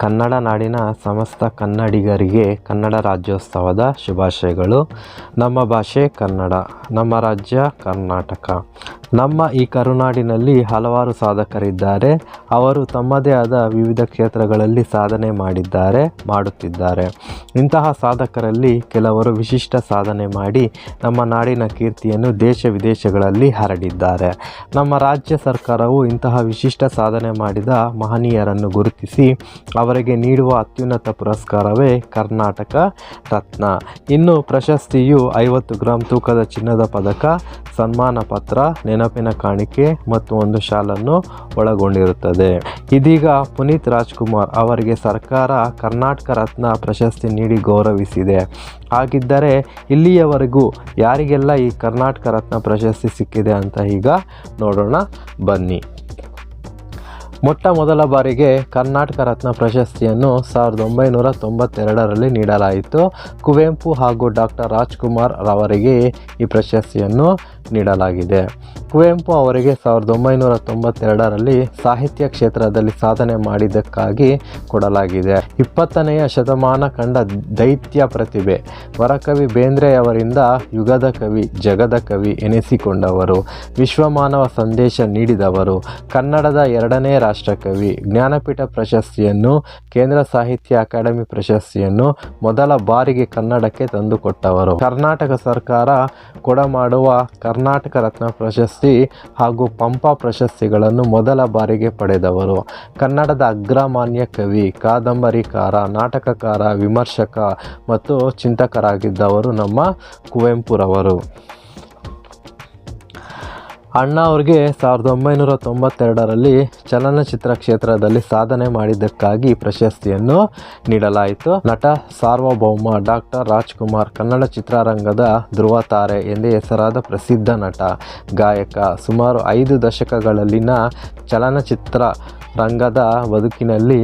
ಕನ್ನಡ ನಾಡಿನ ಸಮಸ್ತ ಕನ್ನಡಿಗರಿಗೆ ಕನ್ನಡ ರಾಜ್ಯೋತ್ಸವದ ಶುಭಾಶಯಗಳು. ನಮ್ಮ ಭಾಷೆ ಕನ್ನಡ ನಮ್ಮ ರಾಜ್ಯ ಕರ್ನಾಟಕ. ನಮ್ಮ ಈ ಕರುನಾಡಿನಲ್ಲಿ ಹಲವಾರು ಸಾಧಕರಿದ್ದಾರೆ. ಅವರು ತಮ್ಮದೇ ಆದ ವಿವಿಧ ಕ್ಷೇತ್ರಗಳಲ್ಲಿ ಸಾಧನೆ ಮಾಡಿದ್ದಾರೆ, ಮಾಡುತ್ತಿದ್ದಾರೆ. ಇಂತಹ ಸಾಧಕರಲ್ಲಿ ಕೆಲವರು ವಿಶಿಷ್ಟ ಸಾಧನೆ ಮಾಡಿ ನಮ್ಮ ನಾಡಿನ ಕೀರ್ತಿಯನ್ನು ದೇಶ ವಿದೇಶಗಳಲ್ಲಿ ಹರಡಿದ್ದಾರೆ. ನಮ್ಮ ರಾಜ್ಯ ಸರ್ಕಾರವು ಇಂತಹ ವಿಶಿಷ್ಟ ಸಾಧನೆ ಮಾಡಿದ ಮಹನೀಯರನ್ನು ಗುರುತಿಸಿ ಅವರಿಗೆ ನೀಡುವ ಅತ್ಯುನ್ನತ ಪುರಸ್ಕಾರವೇ ಕರ್ನಾಟಕ ರತ್ನ. ಇನ್ನು ಪ್ರಶಸ್ತಿಯು ಐವತ್ತು ಗ್ರಾಂ ತೂಕದ ಚಿನ್ನದ ಪದಕ, ಸನ್ಮಾನ ಪತ್ರ ನೆನಪಿನ ಕಾಣಿಕೆ ಮತ್ತು ಒಂದು ಶಾಲನ್ನು ಒಳಗೊಂಡಿರುತ್ತದೆ. ಇದೀಗ ಪುನೀತ್ ರಾಜ್ಕುಮಾರ್ ಅವರಿಗೆ ಸರ್ಕಾರ ಕರ್ನಾಟಕ ರತ್ನ ಪ್ರಶಸ್ತಿ ನೀಡಿ ಗೌರವಿಸಿದೆ. ಹಾಗಿದ್ದರೆ ಇಲ್ಲಿಯವರೆಗೂ ಯಾರಿಗೆಲ್ಲ ಈ ಕರ್ನಾಟಕ ರತ್ನ ಪ್ರಶಸ್ತಿ ಸಿಕ್ಕಿದೆ ಅಂತ ಈಗ ನೋಡೋಣ. ಬನ್ನಿ. ಮೊಟ್ಟ ಮೊದಲ ಬಾರಿಗೆ ಕರ್ನಾಟಕ ರತ್ನ ಪ್ರಶಸ್ತಿಯನ್ನು ಸಾವಿರದ ಒಂಬೈನೂರ ತೊಂಬತ್ತೆರಡರಲ್ಲಿ ನೀಡಲಾಯಿತು. ಕುವೆಂಪು ಹಾಗೂ ಡಾಕ್ಟರ್ ರಾಜ್ಕುಮಾರ್ ರವರಿಗೆ ಈ ಪ್ರಶಸ್ತಿಯನ್ನು ನೀಡಲಾಗಿದೆ. ಕುವೆಂಪು ಅವರಿಗೆ ಸಾವಿರದ ಒಂಬೈನೂರ ತೊಂಬತ್ತೆರಡರಲ್ಲಿ ಸಾಹಿತ್ಯ ಕ್ಷೇತ್ರದಲ್ಲಿ ಸಾಧನೆ ಮಾಡಿದ್ದಕ್ಕಾಗಿ ಕೊಡಲಾಗಿದೆ. ಇಪ್ಪತ್ತನೆಯ ಶತಮಾನ ಕಂಡ ದೈತ್ಯ ಪ್ರತಿಭೆ, ವರಕವಿ ಬೇಂದ್ರೆಯವರಿಂದ ಯುಗದ ಕವಿ, ಜಗದ ಕವಿ ಎನಿಸಿಕೊಂಡವರು. ವಿಶ್ವಮಾನವ ಸಂದೇಶ ನೀಡಿದವರು. ಕನ್ನಡದ ಎರಡನೇ ರಾಷ್ಟ್ರಕವಿ ಜ್ಞಾನಪೀಠ ಪ್ರಶಸ್ತಿಯನ್ನು, ಕೇಂದ್ರ ಸಾಹಿತ್ಯ ಅಕಾಡೆಮಿ ಪ್ರಶಸ್ತಿಯನ್ನು ಮೊದಲ ಬಾರಿಗೆ ಕನ್ನಡಕ್ಕೆ ತಂದುಕೊಟ್ಟವರು. ಕರ್ನಾಟಕ ಸರ್ಕಾರ ಕೊಡಮಾಡುವ ಕರ್ನಾಟಕ ರತ್ನ ಪ್ರಶಸ್ತಿ ಹಾಗೂ ಪಂಪ ಪ್ರಶಸ್ತಿಗಳನ್ನು ಮೊದಲ ಬಾರಿಗೆ ಪಡೆದವರು. ಕನ್ನಡದ ಅಗ್ರಮಾನ್ಯ ಕವಿ, ಕಾದಂಬರಿಕಾರ, ನಾಟಕಕಾರ, ವಿಮರ್ಶಕ ಮತ್ತು ಚಿಂತಕರಾಗಿದ್ದವರು ನಮ್ಮ ಕುವೆಂಪುರವರು. ಅಣ್ಣ ಅವ್ರಿಗೆ ಸಾವಿರದ ಒಂಬೈನೂರ ತೊಂಬತ್ತೆರಡರಲ್ಲಿ ಚಲನಚಿತ್ರ ಕ್ಷೇತ್ರದಲ್ಲಿ ಸಾಧನೆ ಮಾಡಿದ್ದಕ್ಕಾಗಿ ಪ್ರಶಸ್ತಿಯನ್ನು ನೀಡಲಾಯಿತು. ನಟ ಸಾರ್ವಭೌಮ ಡಾಕ್ಟರ್ ರಾಜ್ಕುಮಾರ್ ಕನ್ನಡ ಚಿತ್ರರಂಗದ ಧ್ರುವ ತಾರೆ ಎಂದೇ ಹೆಸರಾದ ಪ್ರಸಿದ್ಧ ನಟ, ಗಾಯಕ. ಸುಮಾರು ಐದು ದಶಕಗಳಲ್ಲಿನ ಚಲನಚಿತ್ರ ರಂಗದ ಬದುಕಿನಲ್ಲಿ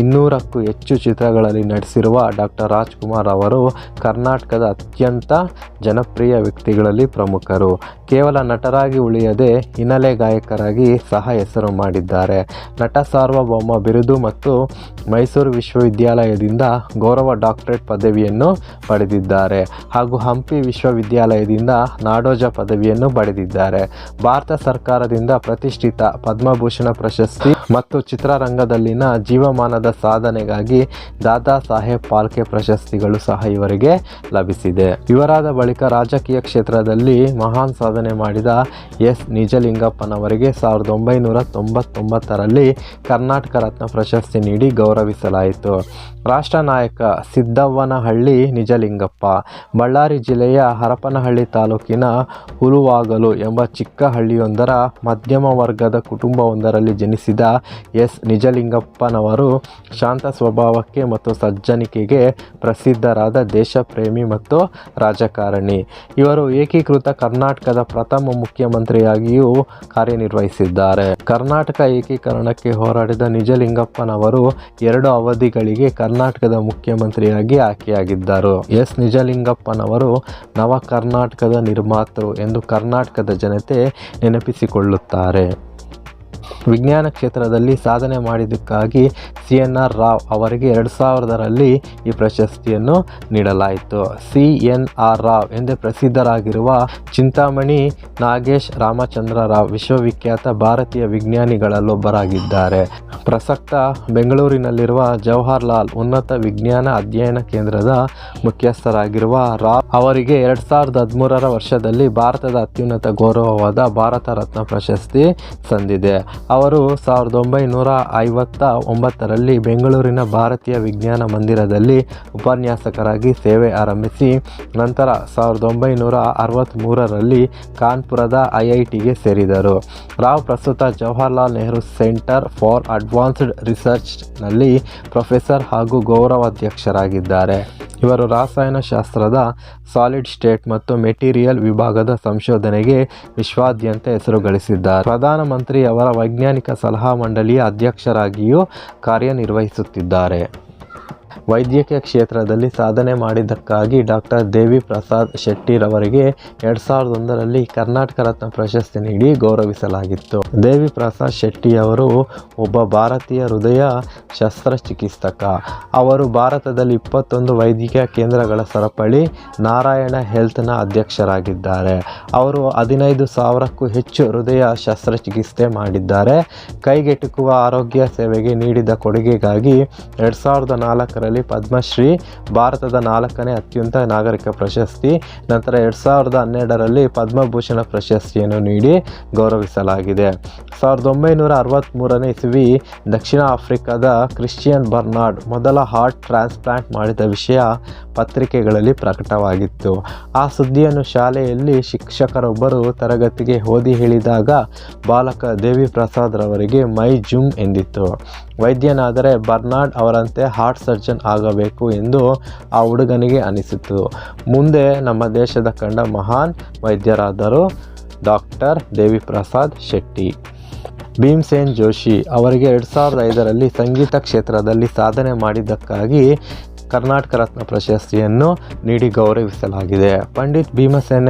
ಇನ್ನೂರಕ್ಕೂ ಹೆಚ್ಚು ಚಿತ್ರಗಳಲ್ಲಿ ನಟಿಸಿರುವ ಡಾಕ್ಟರ್ ರಾಜ್ಕುಮಾರ್ ಅವರು ಕರ್ನಾಟಕದ ಅತ್ಯಂತ ಜನಪ್ರಿಯ ವ್ಯಕ್ತಿಗಳಲ್ಲಿ ಪ್ರಮುಖರು. ಕೇವಲ ನಟರಾಗಿ ಉಳಿಯದೆ ಹಿನ್ನೆಲೆ ಗಾಯಕರಾಗಿ ಸಹ ಹೆಸರು ಮಾಡಿದ್ದಾರೆ. ನಟ ಸಾರ್ವಭೌಮ ಬಿರುದು ಮತ್ತು ಮೈಸೂರು ವಿಶ್ವವಿದ್ಯಾಲಯದಿಂದ ಗೌರವ ಡಾಕ್ಟರೇಟ್ ಪದವಿಯನ್ನು ಪಡೆದಿದ್ದಾರೆ ಹಾಗೂ ಹಂಪಿ ವಿಶ್ವವಿದ್ಯಾಲಯದಿಂದ ನಾಡೋಜ ಪದವಿಯನ್ನು ಪಡೆದಿದ್ದಾರೆ. ಭಾರತ ಸರ್ಕಾರದಿಂದ ಪ್ರತಿಷ್ಠಿತ ಪದ್ಮಭೂಷಣ ಪ್ರಶಸ್ತಿ ಮತ್ತು ಚಿತ್ರರಂಗದಲ್ಲಿನ ಜೀವಮಾನದ ಸಾಧನೆಗಾಗಿ ದಾದಾ ಸಾಹೇಬ್ ಪಾಲ್ಕೆ ಪ್ರಶಸ್ತಿಗಳು ಸಹ ಇವರಿಗೆ ಲಭಿಸಿದೆ. ಇವರಾದ ಬಳಿಕ ರಾಜಕೀಯ ಕ್ಷೇತ್ರದಲ್ಲಿ ಮಹಾನ್ ಸಾಧನೆ ಮಾಡಿದ ಎಸ್. ನಿಜಲಿಂಗಪ್ಪನವರಿಗೆ ಸಾವಿರದ ಒಂಬೈನೂರ ತೊಂಬತ್ತೊಂಬತ್ತರಲ್ಲಿ ಕರ್ನಾಟಕ ರತ್ನ ಪ್ರಶಸ್ತಿ ನೀಡಿ ಗೌರವಿಸಲಾಯಿತು. ರಾಷ್ಟ್ರ ನಾಯಕ ಸಿದ್ದವ್ವನಹಳ್ಳಿ ನಿಜಲಿಂಗಪ್ಪ, ಬಳ್ಳಾರಿ ಜಿಲ್ಲೆಯ ಹರಪನಹಳ್ಳಿ ತಾಲೂಕಿನ ಹುಲುವಾಗಲು ಎಂಬ ಚಿಕ್ಕ ಹಳ್ಳಿಯೊಂದರ ಮಧ್ಯಮ ವರ್ಗದ ಕುಟುಂಬವೊಂದರಲ್ಲಿ ಜನಿಸಿದ ಎಸ್. ನಿಜಲಿಂಗಪ್ಪನವರು ಶಾಂತ ಸ್ವಭಾವಕ್ಕೆ ಮತ್ತು ಸಜ್ಜನಿಕೆಗೆ ಪ್ರಸಿದ್ಧರಾದ ದೇಶಪ್ರೇಮಿ ಮತ್ತು ರಾಜಕಾರಣಿ. ಇವರು ಏಕೀಕೃತ ಕರ್ನಾಟಕದ ಪ್ರಥಮ ಮುಖ್ಯಮಂತ್ರಿಯಾಗಿಯೂ ಕಾರ್ಯನಿರ್ವಹಿಸಿದ್ದಾರೆ. ಕರ್ನಾಟಕ ಏಕೀಕರಣಕ್ಕೆ ಹೋರಾಡಿದ ನಿಜಲಿಂಗಪ್ಪನವರು ಎರಡು ಅವಧಿಗಳಿಗೆ ಕರ್ನಾಟಕದ ಮುಖ್ಯಮಂತ್ರಿಯಾಗಿ ಆಯ್ಕೆಯಾಗಿದ್ದರು. ಎಸ್. ನಿಜಲಿಂಗಪ್ಪನವರು ನವ ಕರ್ನಾಟಕದ ನಿರ್ಮಾತೃ ಎಂದು ಕರ್ನಾಟಕದ ಜನತೆ ನೆನಪಿಸಿಕೊಳ್ಳುತ್ತಾರೆ. ವಿಜ್ಞಾನ ಕ್ಷೇತ್ರದಲ್ಲಿ ಸಾಧನೆ ಮಾಡಿದ್ದಕ್ಕಾಗಿ ಸಿ ಎನ್ ಆರ್ ರಾವ್ ಅವರಿಗೆ ಎರಡು ಸಾವಿರದರಲ್ಲಿ ಈ ಪ್ರಶಸ್ತಿಯನ್ನು ನೀಡಲಾಯಿತು. ಸಿ ಎನ್ ಆರ್ ರಾವ್ ಎಂದೇ ಪ್ರಸಿದ್ಧರಾಗಿರುವ ಚಿಂತಾಮಣಿ ನಾಗೇಶ್ ರಾಮಚಂದ್ರ ರಾವ್ ವಿಶ್ವವಿಖ್ಯಾತ ಭಾರತೀಯ ವಿಜ್ಞಾನಿಗಳಲ್ಲೊಬ್ಬರಾಗಿದ್ದಾರೆ. ಪ್ರಸಕ್ತ ಬೆಂಗಳೂರಿನಲ್ಲಿರುವ ಜವಾಹರ್ಲಾಲ್ ಉನ್ನತ ವಿಜ್ಞಾನ ಅಧ್ಯಯನ ಕೇಂದ್ರದ ಮುಖ್ಯಸ್ಥರಾಗಿರುವ ರಾವ್ ಅವರಿಗೆ ಎರಡು ಸಾವಿರದ ಹದಿಮೂರರ ವರ್ಷದಲ್ಲಿ ಭಾರತದ ಅತ್ಯುನ್ನತ ಗೌರವವಾದ ಭಾರತ ರತ್ನ ಪ್ರಶಸ್ತಿ ಸಂದಿದೆ. ಅವರು ಸಾವಿರದ ಒಂಬೈನೂರ ಐವತ್ತ ಒಂಬತ್ತರಲ್ಲಿ ಬೆಂಗಳೂರಿನ ಭಾರತೀಯ ವಿಜ್ಞಾನ ಮಂದಿರದಲ್ಲಿ ಉಪನ್ಯಾಸಕರಾಗಿ ಸೇವೆ ಆರಂಭಿಸಿ, ನಂತರ ಸಾವಿರದ ಒಂಬೈನೂರ ಅರವತ್ತ್ಮೂರರಲ್ಲಿ ಕಾನ್ಪುರದ ಐ ಐ ಟಿಗೆ ಸೇರಿದರು. ರಾವ್ ಪ್ರಸ್ತುತ Jawaharlal Nehru centre for advanced ರಿಸರ್ಚ್ನಲ್ಲಿ professor ಹಾಗೂ ಗೌರವಾಧ್ಯಕ್ಷರಾಗಿದ್ದಾರೆ. ಇವರು ರಾಸಾಯನಶಾಸ್ತ್ರದ ಸಾಲಿಡ್ ಸ್ಟೇಟ್ ಮತ್ತು ಮೆಟೀರಿಯಲ್ ವಿಭಾಗದ ಸಂಶೋಧನೆಗೆ ವಿಶ್ವಾದ್ಯಂತ ಹೆಸರು ಗಳಿಸಿದ್ದಾರೆ. ಪ್ರಧಾನಮಂತ್ರಿ ಅವರ ವೈಜ್ಞಾನಿಕ ಸಲಹಾ ಮಂಡಳಿಯ ಅಧ್ಯಕ್ಷರಾಗಿಯೂ ಕಾರ್ಯನಿರ್ವಹಿಸುತ್ತಿದ್ದಾರೆ. ವೈದ್ಯಕೀಯ ಕ್ಷೇತ್ರದಲ್ಲಿ ಸಾಧನೆ ಮಾಡಿದ್ದಕ್ಕಾಗಿ ಡಾಕ್ಟರ್ ದೇವಿ ಪ್ರಸಾದ್ ಶೆಟ್ಟಿರವರಿಗೆ ಎರಡ್ ಸಾವಿರದ ಒಂದರಲ್ಲಿ ಕರ್ನಾಟಕ ರತ್ನ ಪ್ರಶಸ್ತಿ ನೀಡಿ ಗೌರವಿಸಲಾಗಿತ್ತು. ದೇವಿ ಪ್ರಸಾದ್ ಶೆಟ್ಟಿಯವರು ಒಬ್ಬ ಭಾರತೀಯ ಹೃದಯ ಶಸ್ತ್ರಚಿಕಿತ್ಸಕ. ಅವರು ಭಾರತದಲ್ಲಿ ಇಪ್ಪತ್ತೊಂದು ವೈದ್ಯಕೀಯ ಕೇಂದ್ರಗಳ ಸರಪಳಿ ನಾರಾಯಣ ಹೆಲ್ತ್ನ ಅಧ್ಯಕ್ಷರಾಗಿದ್ದಾರೆ. ಅವರು ಹದಿನೈದು ಸಾವಿರಕ್ಕೂ ಹೆಚ್ಚು ಹೃದಯ ಶಸ್ತ್ರಚಿಕಿತ್ಸೆ ಮಾಡಿದ್ದಾರೆ. ಕೈಗೆಟುಕುವ ಆರೋಗ್ಯ ಸೇವೆಗೆ ನೀಡಿದ ಕೊಡುಗೆಗಾಗಿ ಎರಡು ಸಾವಿರದ ನಾಲ್ಕರಲ್ಲಿ ಪದ್ಮಶ್ರೀ, ಭಾರತದ ನಾಲ್ಕನೇ ಅತ್ಯುನ್ನತ ನಾಗರಿಕ ಪ್ರಶಸ್ತಿ, ನಂತರ ಎರಡು ಸಾವಿರದ ಹನ್ನೆರಡರಲ್ಲಿ ಪದ್ಮಭೂಷಣ ಪ್ರಶಸ್ತಿಯನ್ನು ನೀಡಿ ಗೌರವಿಸಲಾಗಿದೆ. ಸಾವಿರದ ಒಂಬೈನೂರ ಅರವತ್ತ್ಮೂರನೇ ಇಸವಿ ದಕ್ಷಿಣ ಆಫ್ರಿಕಾದ ಕ್ರಿಶ್ಚಿಯನ್ ಬರ್ನಾರ್ಡ್ ಮೊದಲ ಹಾರ್ಟ್ ಟ್ರಾನ್ಸ್ಪ್ಲಾಂಟ್ ಮಾಡಿದ ವಿಷಯ ಪತ್ರಿಕೆಗಳಲ್ಲಿ ಪ್ರಕಟವಾಗಿತ್ತು. ಆ ಸುದ್ದಿಯನ್ನು ಶಾಲೆಯಲ್ಲಿ ಶಿಕ್ಷಕರೊಬ್ಬರು ತರಗತಿಗೆ ಓದಿ ಹೇಳಿದಾಗ ಬಾಲಕ ದೇವಿ ಪ್ರಸಾದ್ ರವರಿಗೆ ಮೈ ಜುಮ್ ಎಂದಿತ್ತು. ವೈದ್ಯನಾದರೆ ಬರ್ನಾಡ್ ಅವರಂತೆ ಹಾರ್ಟ್ ಸರ್ಜನ್ ಆಗಬೇಕು ಎಂದು ಆ ಹುಡುಗನಿಗೆ ಅನಿಸಿತು ಮುಂದೆ ನಮ್ಮ ದೇಶದ ಕಂಡ ಮಹಾನ್ ವೈದ್ಯರಾದರು ಡಾಕ್ಟರ್ ದೇವಿ ಪ್ರಸಾದ್ ಶೆಟ್ಟಿ. ಭೀಮ್ಸೇನ್ ಜೋಶಿ ಅವರಿಗೆ ಎರಡು ಸಾವಿರದ ಐದರಲ್ಲಿ ಸಂಗೀತ ಕ್ಷೇತ್ರದಲ್ಲಿ ಸಾಧನೆ ಮಾಡಿದ್ದಕ್ಕಾಗಿ ಕರ್ನಾಟಕ ರತ್ನ ಪ್ರಶಸ್ತಿಯನ್ನು ನೀಡಿ ಗೌರವಿಸಲಾಗಿದೆ. ಪಂಡಿತ್ ಭೀಮಸೇನ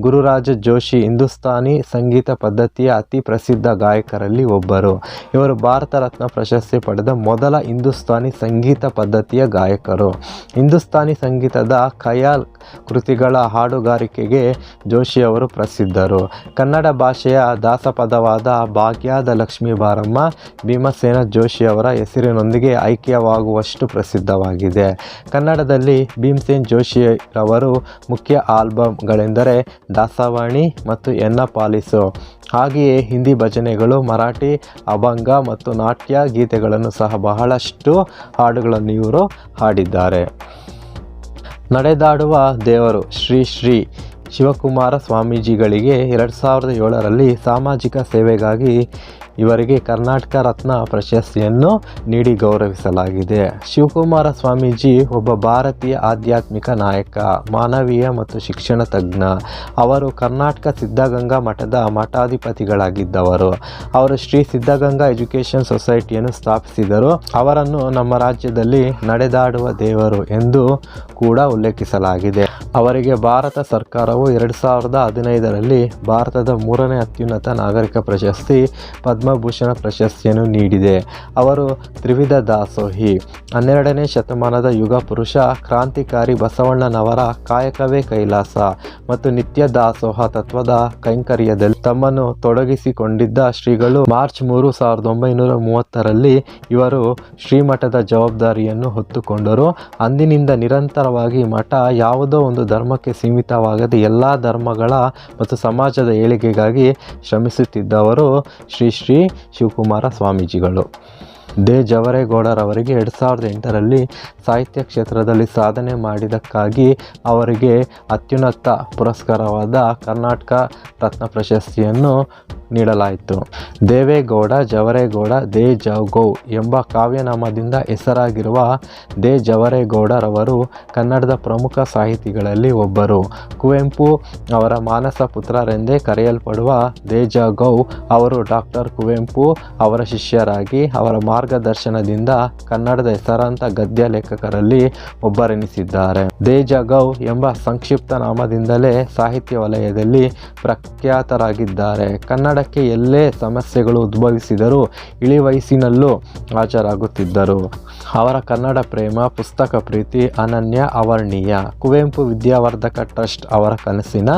ಗುರುರಾಜ ಜೋಶಿ ಹಿಂದೂಸ್ತಾನಿ ಸಂಗೀತ ಪದ್ಧತಿಯ ಅತಿ ಪ್ರಸಿದ್ಧ ಗಾಯಕರಲ್ಲಿ ಒಬ್ಬರು. ಇವರು ಭಾರತ ರತ್ನ ಪ್ರಶಸ್ತಿ ಪಡೆದ ಮೊದಲ ಹಿಂದೂಸ್ತಾನಿ ಸಂಗೀತ ಪದ್ಧತಿಯ ಗಾಯಕರು. ಹಿಂದೂಸ್ತಾನಿ ಸಂಗೀತದ ಖಯಾಲ್ ಕೃತಿಗಳ ಹಾಡುಗಾರಿಕೆಗೆ ಜೋಶಿಯವರು ಪ್ರಸಿದ್ಧರು. ಕನ್ನಡ ಭಾಷೆಯ ದಾಸಪದವಾದ ಭಾಗ್ಯದ ಲಕ್ಷ್ಮೀ ಬಾರಮ್ಮ, ಭೀಮಸೇನ ಜೋಶಿಯವರ ಹೆಸರಿನೊಂದಿಗೆ ಐಕ್ಯವಾಗುವಷ್ಟು ಪ್ರಸಿದ್ಧವಾಗಿದೆ. ಕನ್ನಡದಲ್ಲಿ ಭೀಮಸೇನ್ ಜೋಶಿಯವರು ಮುಖ್ಯ ಆಲ್ಬಮ್ಗಳೆಂದರೆ ದಾಸವಾಣಿ ಮತ್ತು ಎನ್ನ ಪಾಲಿಸು. ಹಾಗೆಯೇ ಹಿಂದಿ ಭಜನೆಗಳು, ಮರಾಠಿ, ಅಭಂಗ ಮತ್ತು ನಾಟ್ಯ ಗೀತೆಗಳನ್ನು ಸಹ ಬಹಳಷ್ಟು ಹಾಡುಗಳನ್ನು ಇವರು ಹಾಡಿದ್ದಾರೆ. ನಡೆದಾಡುವ ದೇವರು ಶ್ರೀ ಶ್ರೀ ಶಿವಕುಮಾರ ಸ್ವಾಮೀಜಿಗಳಿಗೆ ಎರಡು ಸಾವಿರದ ಏಳರಲ್ಲಿ ಸಾಮಾಜಿಕ ಸೇವೆಗಾಗಿ ಇವರಿಗೆ ಕರ್ನಾಟಕ ರತ್ನ ಪ್ರಶಸ್ತಿಯನ್ನು ನೀಡಿ ಗೌರವಿಸಲಾಗಿದೆ. ಶಿವಕುಮಾರ ಸ್ವಾಮೀಜಿ ಒಬ್ಬ ಭಾರತೀಯ ಆಧ್ಯಾತ್ಮಿಕ ನಾಯಕ, ಮಾನವೀಯ ಮತ್ತು ಶಿಕ್ಷಣ ತಜ್ಞ. ಅವರು ಕರ್ನಾಟಕ ಸಿದ್ಧಗಂಗಾ ಮಠದ ಮಠಾಧಿಪತಿಗಳಾಗಿದ್ದವರು. ಅವರು ಶ್ರೀ ಸಿದ್ಧಗಂಗಾ ಎಜುಕೇಷನ್ ಸೊಸೈಟಿಯನ್ನು ಸ್ಥಾಪಿಸಿದರು. ಅವರನ್ನು ನಮ್ಮ ರಾಜ್ಯದಲ್ಲಿ ನಡೆದಾಡುವ ದೇವರು ಎಂದು ಕೂಡ ಉಲ್ಲೇಖಿಸಲಾಗಿದೆ. ಅವರಿಗೆ ಭಾರತ ಸರ್ಕಾರವು ಎರಡು ಸಾವಿರದ ಹದಿನೈದರಲ್ಲಿ ಭಾರತದ ಮೂರನೇ ಅತ್ಯುನ್ನತ ನಾಗರಿಕ ಪ್ರಶಸ್ತಿ ಪದ್ಮಭೂಷಣ ಪ್ರಶಸ್ತಿಯನ್ನು ನೀಡಿದೆ. ಅವರು ತ್ರಿವಿಧ ದಾಸೋಹಿ, ಹನ್ನೆರಡನೇ ಶತಮಾನದ ಯುಗ ಪುರುಷ, ಕ್ರಾಂತಿಕಾರಿ ಬಸವಣ್ಣನವರ ಕಾಯಕವೇ ಕೈಲಾಸ ಮತ್ತು ನಿತ್ಯ ದಾಸೋಹ ತತ್ವದ ಕೈಂಕರ್ಯದಲ್ಲಿ ತಮ್ಮನ್ನು ತೊಡಗಿಸಿಕೊಂಡಿದ್ದ ಶ್ರೀಗಳು ಮಾರ್ಚ್ ಮೂರು ಸಾವಿರದ ಒಂಬೈನೂರ ಮೂವತ್ತರಲ್ಲಿ ಇವರು ಶ್ರೀಮಠದ ಜವಾಬ್ದಾರಿಯನ್ನು ಹೊತ್ತುಕೊಂಡರು. ಅಂದಿನಿಂದ ನಿರಂತರವಾಗಿ ಮಠ ಯಾವುದೋ ಒಂದು ಧರ್ಮಕ್ಕೆ ಸೀಮಿತವಾಗದೆ ಎಲ್ಲ ಧರ್ಮಗಳ ಮತ್ತು ಸಮಾಜದ ಏಳಿಗೆಗಾಗಿ ಶ್ರಮಿಸುತ್ತಿದ್ದವರು ಶ್ರೀ ಶ್ರೀ ಶಿವಕುಮಾರ ಸ್ವಾಮೀಜಿಗಳು. ದೇ. ಜವರೇಗೌಡರವರಿಗೆ ಎರಡು ಸಾವಿರದ ಎಂಟರಲ್ಲಿ ಸಾಹಿತ್ಯ ಕ್ಷೇತ್ರದಲ್ಲಿ ಸಾಧನೆ ಮಾಡಿದ್ದಕ್ಕಾಗಿ ಅವರಿಗೆ ಅತ್ಯುನ್ನತ ಪುರಸ್ಕಾರವಾದ ಕರ್ನಾಟಕ ರತ್ನ ಪ್ರಶಸ್ತಿಯನ್ನು ನೀಡಲಾಯಿತು. ದೇವೇಗೌಡ, ಜವರೇಗೌಡ, ದೇ ಜವಗೌ ಎಂಬ ಕಾವ್ಯನಾಮದಿಂದ ಹೆಸರಾಗಿರುವ ದೇ ಜವರೇಗೌಡರವರು ಕನ್ನಡದ ಪ್ರಮುಖ ಸಾಹಿತಿಗಳಲ್ಲಿ ಒಬ್ಬರು. ಕುವೆಂಪು ಅವರ ಮಾನಸ ಪುತ್ರರೆಂದೇ ಕರೆಯಲ್ಪಡುವ ದೇ ದೇಜಗೌ ಅವರು ಡಾಕ್ಟರ್ ಕುವೆಂಪು ಅವರ ಶಿಷ್ಯರಾಗಿ ಅವರ ಮಾರ್ಗದರ್ಶನದಿಂದ ಕನ್ನಡದ ಹೆಸರಾಂತ ಗದ್ಯ ಲೇಖಕರಲ್ಲಿ ಒಬ್ಬರೆನಿಸಿದ್ದಾರೆ. ದೇಜಗೌ ಎಂಬ ಸಂಕ್ಷಿಪ್ತ ನಾಮದಿಂದಲೇ ಸಾಹಿತ್ಯ ವಲಯದಲ್ಲಿ ಪ್ರಖ್ಯಾತರಾಗಿದ್ದಾರೆ. ಕನ್ನಡಕ್ಕೆ ಎಲ್ಲೇ ಸಮಸ್ಯೆಗಳು ಉದ್ಭವಿಸಿದರೂ ಇಳಿ ವಯಸ್ಸಿನಲ್ಲೂ ಹಾಜರಾಗುತ್ತಿದ್ದರು. ಅವರ ಕನ್ನಡ ಪ್ರೇಮ, ಪುಸ್ತಕ ಪ್ರೀತಿ, ಅನನ್ಯ ಅವರ್ಣೀಯ ಕುವೆಂಪು ವಿದ್ಯಾವರ್ಧಕ ಟ್ರಸ್ಟ್ ಅವರ ಕನಸಿನ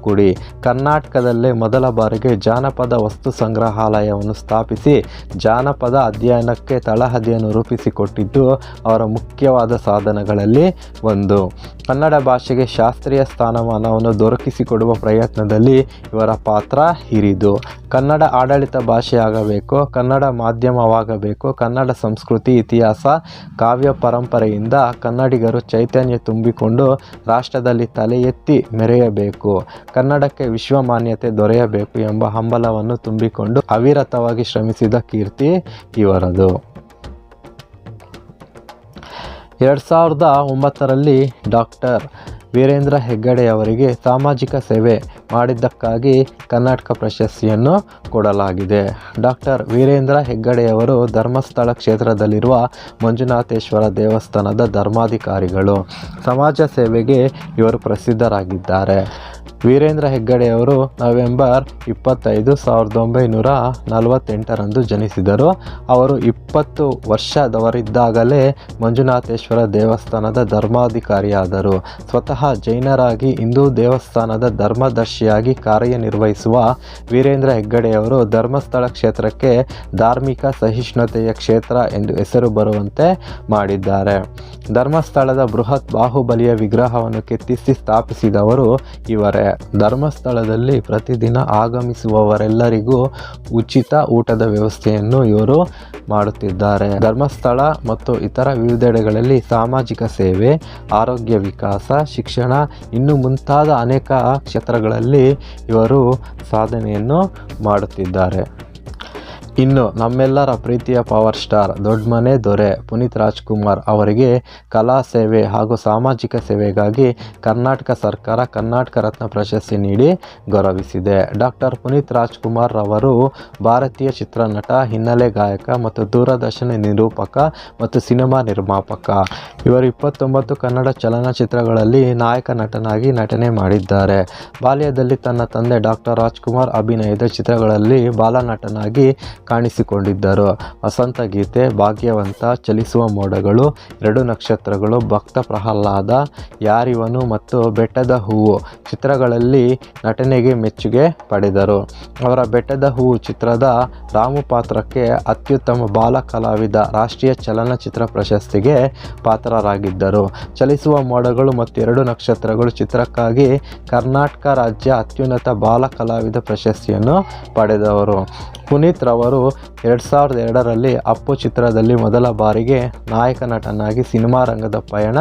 ಕುಡಿ ಕರ್ನಾಟಕದಲ್ಲೇ ಮೊದಲ ಬಾರಿಗೆ ಜಾನಪದ ವಸ್ತು ಸಂಗ್ರಹಾಲಯವನ್ನು ಸ್ಥಾಪಿಸಿ ಜಾನಪದ ಅಧ್ಯಯನಕ್ಕೆ ತಳಹದಿಯನ್ನು ರೂಪಿಸಿಕೊಟ್ಟಿದ್ದು ಅವರ ಮುಖ್ಯವಾದ ಸಾಧನಗಳಲ್ಲಿ ಒಂದು. ಕನ್ನಡ ಭಾಷೆಗೆ ಶಾಸ್ತ್ರೀಯ ಸ್ಥಾನಮಾನವನ್ನು ದೊರಕಿಸಿಕೊಡುವ ಪ್ರಯತ್ನದಲ್ಲಿ ಇವರ ಪಾತ್ರ ಹಿರಿದು. ಕನ್ನಡ ಆಡಳಿತ ಭಾಷೆಯಾಗಬೇಕು, ಕನ್ನಡ ಮಾಧ್ಯಮವಾಗಬೇಕು, ಕನ್ನಡ ಸಂಸ್ಕೃತಿ, ಇತಿಹಾಸ ಕಾವ್ಯ ಪರಂಪರೆಯಿಂದ ಕನ್ನಡಿಗರು ಚೈತನ್ಯ ತುಂಬಿಕೊಂಡು ರಾಷ್ಟ್ರದಲ್ಲಿ ತಲೆ ಎತ್ತಿ ಮೆರೆಯಬೇಕು, ಕನ್ನಡಕ್ಕೆ ವಿಶ್ವ ಮಾನ್ಯತೆ ದೊರೆಯಬೇಕು ಎಂಬ ಹಂಬಲವನ್ನು ತುಂಬಿಕೊಂಡು ಅವಿರತವಾಗಿ ಶ್ರಮಿಸಿದ ಕೀರ್ತಿ ಇವರದು. ಎರಡು ಸಾವಿರದ ಒಂಬತ್ತರಲ್ಲಿ ಡಾಕ್ಟರ್ ವೀರೇಂದ್ರ ಹೆಗ್ಗಡೆಯವರಿಗೆ ಸಾಮಾಜಿಕ ಸೇವೆ ಮಾಡಿದ್ದಕ್ಕಾಗಿ ಕರ್ನಾಟಕ ಪ್ರಶಸ್ತಿಯನ್ನು ಕೊಡಲಾಗಿದೆ. ಡಾಕ್ಟರ್ ವೀರೇಂದ್ರ ಹೆಗ್ಗಡೆಯವರು ಧರ್ಮಸ್ಥಳ ಕ್ಷೇತ್ರದಲ್ಲಿರುವ ಮಂಜುನಾಥೇಶ್ವರ ದೇವಸ್ಥಾನದ ಧರ್ಮಾಧಿಕಾರಿಗಳು. ಸಮಾಜ ಸೇವೆಗೆ ಇವರು ಪ್ರಸಿದ್ಧರಾಗಿದ್ದಾರೆ. ವೀರೇಂದ್ರ ಹೆಗ್ಗಡೆಯವರು ನವೆಂಬರ್ ಇಪ್ಪತ್ತೈದು ಸಾವಿರದ ಒಂಬೈನೂರ ನಲವತ್ತೆಂಟರಂದು ಜನಿಸಿದರು. ಅವರು ಇಪ್ಪತ್ತು ವರ್ಷದವರಿದ್ದಾಗಲೇ ಮಂಜುನಾಥೇಶ್ವರ ದೇವಸ್ಥಾನದ ಧರ್ಮಾಧಿಕಾರಿಯಾದರು. ಸ್ವತಃ ಜೈನರಾಗಿ ಹಿಂದೂ ದೇವಸ್ಥಾನದ ಧರ್ಮದರ್ಶಿಯಾಗಿ ಕಾರ್ಯನಿರ್ವಹಿಸುವ ವೀರೇಂದ್ರ ಹೆಗ್ಗಡೆಯವರು ಧರ್ಮಸ್ಥಳ ಕ್ಷೇತ್ರಕ್ಕೆ ಧಾರ್ಮಿಕ ಸಹಿಷ್ಣುತೆಯ ಕ್ಷೇತ್ರ ಎಂದು ಹೆಸರು ಬರುವಂತೆ ಮಾಡಿದ್ದಾರೆ. ಧರ್ಮಸ್ಥಳದ ಬೃಹತ್ ಬಾಹುಬಲಿಯ ವಿಗ್ರಹವನ್ನು ಕೆತ್ತಿಸಿ ಸ್ಥಾಪಿಸಿದವರು ಇವರೇ. ಧರ್ಮಸ್ಥಳದಲ್ಲಿ ಪ್ರತಿದಿನ ಆಗಮಿಸುವವರೆಲ್ಲರಿಗೂ ಉಚಿತ ಊಟದ ವ್ಯವಸ್ಥೆಯನ್ನು ಇವರು ಮಾಡುತ್ತಿದ್ದಾರೆ. ಧರ್ಮಸ್ಥಳ ಮತ್ತು ಇತರ ವಿವಿಧೆಡೆಗಳಲ್ಲಿ ಸಾಮಾಜಿಕ ಸೇವೆ, ಆರೋಗ್ಯ ವಿಕಾಸ, ಶಿಕ್ಷಣ ಇನ್ನು ಮುಂತಾದ ಅನೇಕ ಕ್ಷೇತ್ರಗಳಲ್ಲಿ ಇವರು ಸಾಧನೆಯನ್ನು ಮಾಡುತ್ತಿದ್ದಾರೆ. ಇನ್ನು ನಮ್ಮೆಲ್ಲರ ಪ್ರೀತಿಯ ಪವರ್ ಸ್ಟಾರ್ ದೊಡ್ಡ ಮನೆ ದೊರೆ ಪುನೀತ್ ರಾಜ್ಕುಮಾರ್ ಅವರಿಗೆ ಕಲಾ ಸೇವೆ ಹಾಗೂ ಸಾಮಾಜಿಕ ಸೇವೆಗಾಗಿ ಕರ್ನಾಟಕ ಸರ್ಕಾರ ಕರ್ನಾಟಕ ರತ್ನ ಪ್ರಶಸ್ತಿ ನೀಡಿ ಗೌರವಿಸಿದೆ. ಡಾಕ್ಟರ್ ಪುನೀತ್ ರಾಜ್ಕುಮಾರ್ ಅವರು ಭಾರತೀಯ ಚಿತ್ರನಟ, ಹಿನ್ನೆಲೆ ಗಾಯಕ ಮತ್ತು ದೂರದರ್ಶನ ನಿರೂಪಕ ಮತ್ತು ಸಿನಿಮಾ ನಿರ್ಮಾಪಕ. ಇವರು ಇಪ್ಪತ್ತೊಂಬತ್ತು ಕನ್ನಡ ಚಲನಚಿತ್ರಗಳಲ್ಲಿ ನಾಯಕ ನಟನಾಗಿ ನಟನೆ ಮಾಡಿದ್ದಾರೆ. ಬಾಲ್ಯದಲ್ಲಿ ತನ್ನ ತಂದೆ ಡಾಕ್ಟರ್ ರಾಜ್ಕುಮಾರ್ ಅಭಿನಯದ ಚಿತ್ರಗಳಲ್ಲಿ ಬಾಲನಟನಾಗಿ ಕಾಣಿಸಿಕೊಂಡಿದ್ದರು. ವಸಂತ ಗೀತೆ, ಭಾಗ್ಯವಂತ, ಚಲಿಸುವ ಮೋಡಗಳು, ಎರಡು ನಕ್ಷತ್ರಗಳು, ಭಕ್ತ ಪ್ರಹ್ಲಾದ, ಯಾರಿವನು ಮತ್ತು ಬೆಟ್ಟದ ಹೂವು ಚಿತ್ರಗಳಲ್ಲಿ ನಟನೆಗೆ ಮೆಚ್ಚುಗೆ ಪಡೆದರು. ಅವರ ಬೆಟ್ಟದ ಹೂವು ಚಿತ್ರದ ರಾಮು ಪಾತ್ರಕ್ಕೆ ಅತ್ಯುತ್ತಮ ಬಾಲ ಕಲಾವಿದ, ರಾಷ್ಟ್ರೀಯ ಚಲನಚಿತ್ರ ಪ್ರಶಸ್ತಿಗೆ ಪಾತ್ರರಾಗಿದ್ದರು. ಚಲಿಸುವ ಮೋಡಗಳು ಮತ್ತು ಎರಡು ನಕ್ಷತ್ರಗಳು ಚಿತ್ರಕ್ಕಾಗಿ ಕರ್ನಾಟಕ ರಾಜ್ಯ ಅತ್ಯುನ್ನತ ಬಾಲ ಕಲಾವಿದ ಪ್ರಶಸ್ತಿಯನ್ನು ಪಡೆದವರು. ಪುನೀತ್ ರವರು ಎರಡು ಸಾವಿರದ ಎರಡರಲ್ಲಿ ಅಪ್ಪು ಚಿತ್ರದಲ್ಲಿ ಮೊದಲ ಬಾರಿಗೆ ನಾಯಕ ನಟನಾಗಿ ಸಿನಿಮಾ ರಂಗದ ಪಯಣ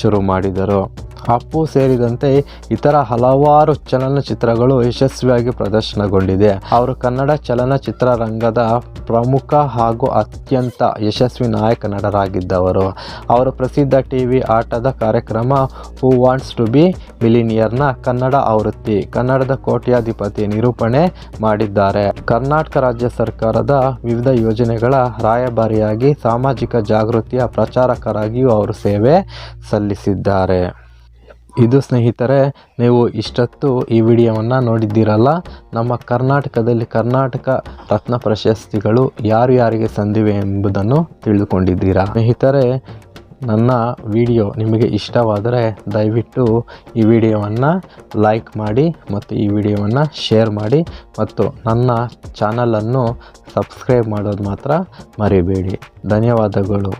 ಶುರು ಮಾಡಿದರು. ಅಪ್ಪು ಸೇರಿದಂತೆ ಇತರ ಹಲವಾರು ಚಲನಚಿತ್ರಗಳು ಯಶಸ್ವಿಯಾಗಿ ಪ್ರದರ್ಶನಗೊಂಡಿದೆ. ಅವರು ಕನ್ನಡ ಚಲನಚಿತ್ರರಂಗದ ಪ್ರಮುಖ ಹಾಗೂ ಅತ್ಯಂತ ಯಶಸ್ವಿ ನಾಯಕ ನಟರಾಗಿದ್ದವರು. ಅವರು ಪ್ರಸಿದ್ಧ ಟಿ ವಿ ಆಟದ ಕಾರ್ಯಕ್ರಮ ಹೂ ವಾಂಟ್ಸ್ ಟು ಬಿ ಮಿಲಿನಿಯರ್ನ ಕನ್ನಡ ಆವೃತ್ತಿ, ಕನ್ನಡದ ಕೋಟ್ಯಾಧಿಪತಿ ನಿರೂಪಣೆ ಮಾಡಿದ್ದಾರೆ. ಕರ್ನಾಟಕ ರಾಜ್ಯ ಸರ್ಕಾರದ ವಿವಿಧ ಯೋಜನೆಗಳ ರಾಯಭಾರಿಯಾಗಿ ಸಾಮಾಜಿಕ ಜಾಗೃತಿಯ ಪ್ರಚಾರಕರಾಗಿಯೂ ಅವರು ಸೇವೆ ಸಲ್ಲಿಸಿದ್ದಾರೆ. ಇದು ಸ್ನೇಹಿತರೆ, ನೀವು ಇಷ್ಟೊತ್ತು ಈ ವಿಡಿಯೋವನ್ನು ನೋಡಿದ್ದೀರಲ್ಲ? ನಮ್ಮ ಕರ್ನಾಟಕದಲ್ಲಿ ಕರ್ನಾಟಕ ರತ್ನ ಪ್ರಶಸ್ತಿಗಳು ಯಾರು ಯಾರಿಗೆ ಸಂದಿವೆ ಎಂಬುದನ್ನು ತಿಳಿದುಕೊಂಡಿದ್ದೀರಾ? ಸ್ನೇಹಿತರೆ, ನನ್ನ ವಿಡಿಯೋ ನಿಮಗೆ ಇಷ್ಟವಾದರೆ ದಯವಿಟ್ಟು ಈ ವಿಡಿಯೋವನ್ನು ಲೈಕ್ ಮಾಡಿ ಮತ್ತು ಈ ವಿಡಿಯೋವನ್ನು ಶೇರ್ ಮಾಡಿ ಮತ್ತು ನನ್ನ ಚಾನಲನ್ನು ಸಬ್ಸ್ಕ್ರೈಬ್ ಮಾಡೋದು ಮಾತ್ರ ಮರಿಬೇಡಿ. ಧನ್ಯವಾದಗಳು.